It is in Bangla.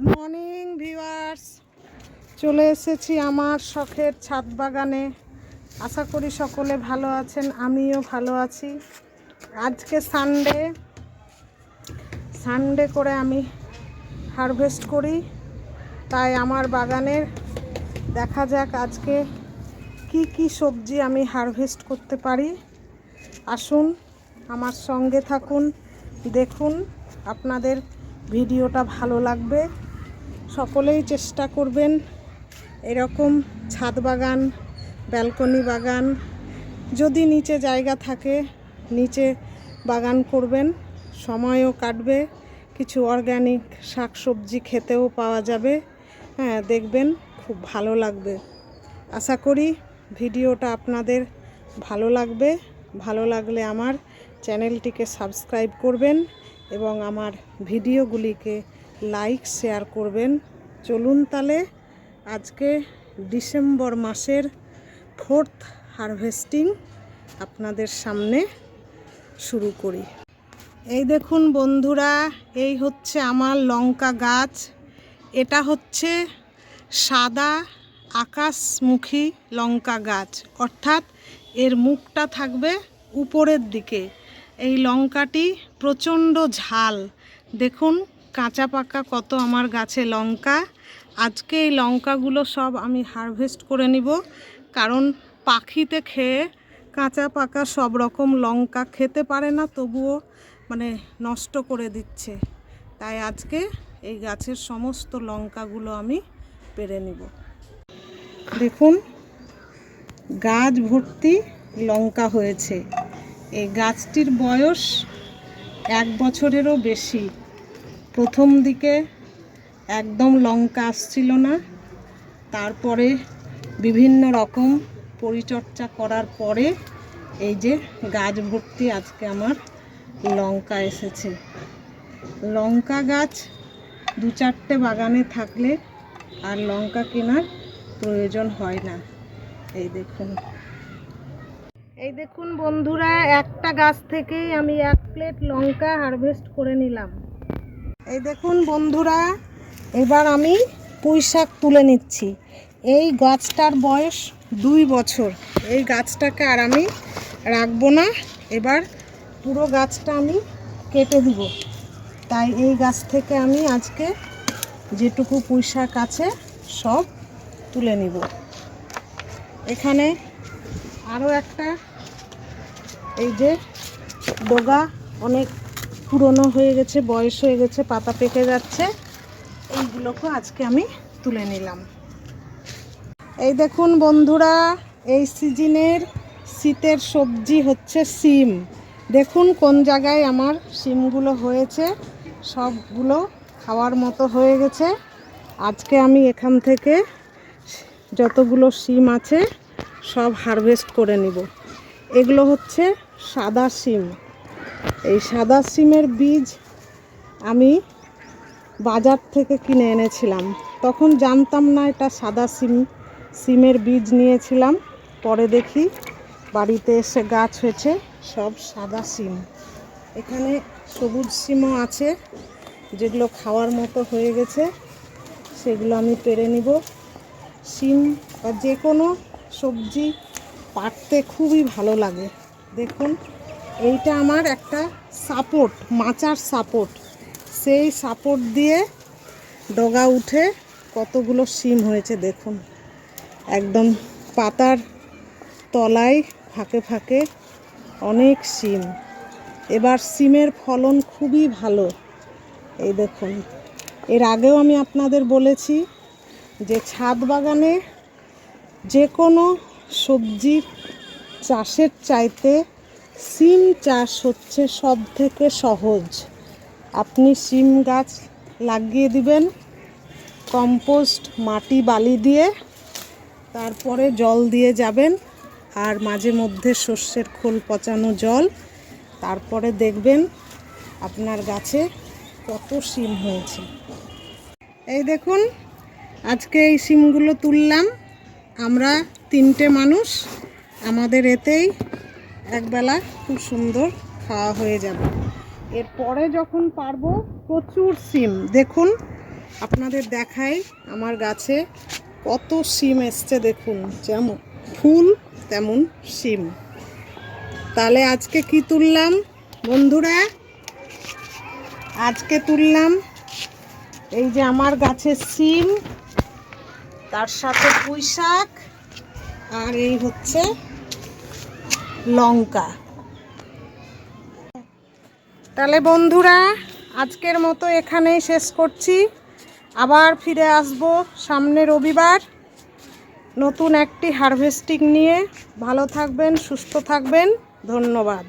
গুড মর্নিং ভিউয়ার্স চলে এসেছি আমার শখের ছাদ বাগানে। আশা করি সকলে ভালো আছেন, আমিও ভালো আছি। আজকে সানডে সানডে করে আমি হারভেস্ট করি। তাই আমার বাগানের দেখা যাক আজকে কি কি সবজি আমি হারভেস্ট করতে পারি। আসুন, আমার সঙ্গে থাকুন, দেখুন, আপনাদের ভিডিওটা ভালো লাগবে। সকলেই চেষ্টা করবেন এরকম ছাদ বাগান, ব্যালকনি বাগান, যদি নিচে জায়গা থাকে, নিচে বাগান করবেন। সময়ও কাটবে, কিছু অর্গ্যানিক শাক সবজি খেতেও পাওয়া যাবে। হ্যাঁ দেখবেন খুব ভালো লাগবে। আশা করি ভিডিওটা আপনাদের ভালো লাগবে। ভালো লাগলে আমার চ্যানেলটিকে সাবস্ক্রাইব করবেন এবং আমার ভিডিওগুলিকে লাইক, শেয়ার করবেন। চলুন তাহলে আজকে ডিসেম্বর মাসের ফোর্থ হারভেস্টিং আপনাদের সামনে শুরু করি। এই দেখুন বন্ধুরা, এই হচ্ছে আমার লঙ্কা গাছ। এটা হচ্ছে সাদা আকাশমুখী লঙ্কা গাছ। অর্থাৎ এর মুখটা থাকবে উপরের দিকে। এই লঙ্কাটি প্রচণ্ড ঝাল। দেখুন কাঁচা পাকা কত আমার গাছে লঙ্কা। আজকে এই লঙ্কাগুলো সব আমি হারভেস্ট করে নিব। কারণ পাখিতে খেয়ে কাঁচা পাকা সব রকম লঙ্কা খেতে পারে না, তবুও মানে নষ্ট করে দিচ্ছে। তাই আজকে এই গাছের সমস্ত লঙ্কাগুলো আমি পেরে নিব। দেখুন, গাছ ভর্তি লঙ্কা হয়েছে। এই গাছটির বয়স এক বছরেরও বেশি। প্রথম দিকে একদম লঙ্কা আসছিল না। তারপরে বিভিন্ন রকম পরিচর্যা করার পরে এই যে গাছ ভর্তি আজকে আমার লঙ্কা এসেছে। লঙ্কা গাছ দু চারটে বাগানে থাকলে আর লঙ্কা কেনার প্রয়োজন হয় না। এই দেখুন। এই দেখুন বন্ধুরা, একটা গাছ থেকেই আমি এক প্লেট লঙ্কা হারভেস্ট করে নিলাম। এই দেখুন বন্ধুরা, এবার আমি পুঁই শাক তুলে নিচ্ছি। এই গাছটার বয়স দুই বছর। এই গাছটাকে আর আমি রাখব না। এবার পুরো গাছটা আমি কেটে দিব। তাই এই গাছ থেকে আমি আজকে যেটুকু পুঁই শাক আছে সব তুলে নিব। এখানে আরও একটা, এই যে ডোগা অনেক পুরনো হয়ে গেছে, বয়স হয়ে গেছে, পাতা পেকে যাচ্ছে। এইগুলোকে আজকে আমি তুলে নিলাম। এই দেখুন বন্ধুরা, এই সিজনের শীতের সবজি হচ্ছে সিম। দেখুন কোন জায়গায় আমার সিমগুলো হয়েছে, সবগুলো খাওয়ার মতো হয়ে গেছে। আজকে আমি এখান থেকে যতগুলো সিম আছে, সব হারভেস্ট করে নিব। এগুলো হচ্ছে সাদা সিম। এই সাদা সিমের বীজ আমি বাজার থেকে কিনে এনেছিলাম। তখন জানতাম না এটা সাদা সিম, সিমের বীজ নিয়েছিলাম। পরে দেখি বাড়িতে এসে গাছ হয়েছে, সব সাদা সিম। এখানে সবুজ সিমও আছে, যেগুলো খাওয়ার মতো হয়ে গেছে, সেগুলো আমি পেরে নিব। সিম বা যে কোনো সবজি পাটতে খুবই ভালো লাগে। দেখুন এইটা আমার একটা সাপোর্ট মাচার সাপোর্ট সেই সাপোর্ট দিয়ে ডগা উঠে কতগুলো সিম হয়েছে দেখুন। একদম পাতার তলায় ফাঁকে ফাঁকে অনেক সিম এবার সিমের ফলন খুবই ভালো। এই দেখুন, এর আগেও আমি আপনাদের বলেছি যে ছাদ বাগানে যে কোনো সবজি চাষের চাইতে সিম চাষ হচ্ছে সব থেকে সহজ। আপনি সিম গাছ লাগিয়ে দিবেন, কম্পোস্ট মাটি বালি দিয়ে, তারপরে জল দিয়ে যাবেন, আর মাঝে মধ্যে শস্যের খোল পচানো জল। তারপরে দেখবেন আপনার গাছে কত সিম হয়েছে। এই দেখুন, আজকে এই সিমগুলো তুললাম। আমরা তিনটে মানুষ, আমাদের এতেই একবেলা খুব সুন্দর খাওয়া হয়ে যাবে। এরপরে যখন পারব প্রচুর সিম। দেখুন, আপনাদের দেখাই আমার গাছে কত সিম এসছে, দেখুন, যেমন ফুল, তেমন সিম। তাহলে আজকে কি তুললাম বন্ধুরা? আজকে তুললাম এই যে আমার গাছের সিম, তার সাথে পুঁই শাক আর এই হচ্ছে লঙ্কা। তাহলে বন্ধুরা, আজকের মতো এখানেই শেষ করছি। আবার ফিরে আসব সামনে রবিবার নতুন একটি হারভেস্টিং নিয়ে। ভালো থাকবেন, সুস্থ থাকবেন। ধন্যবাদ।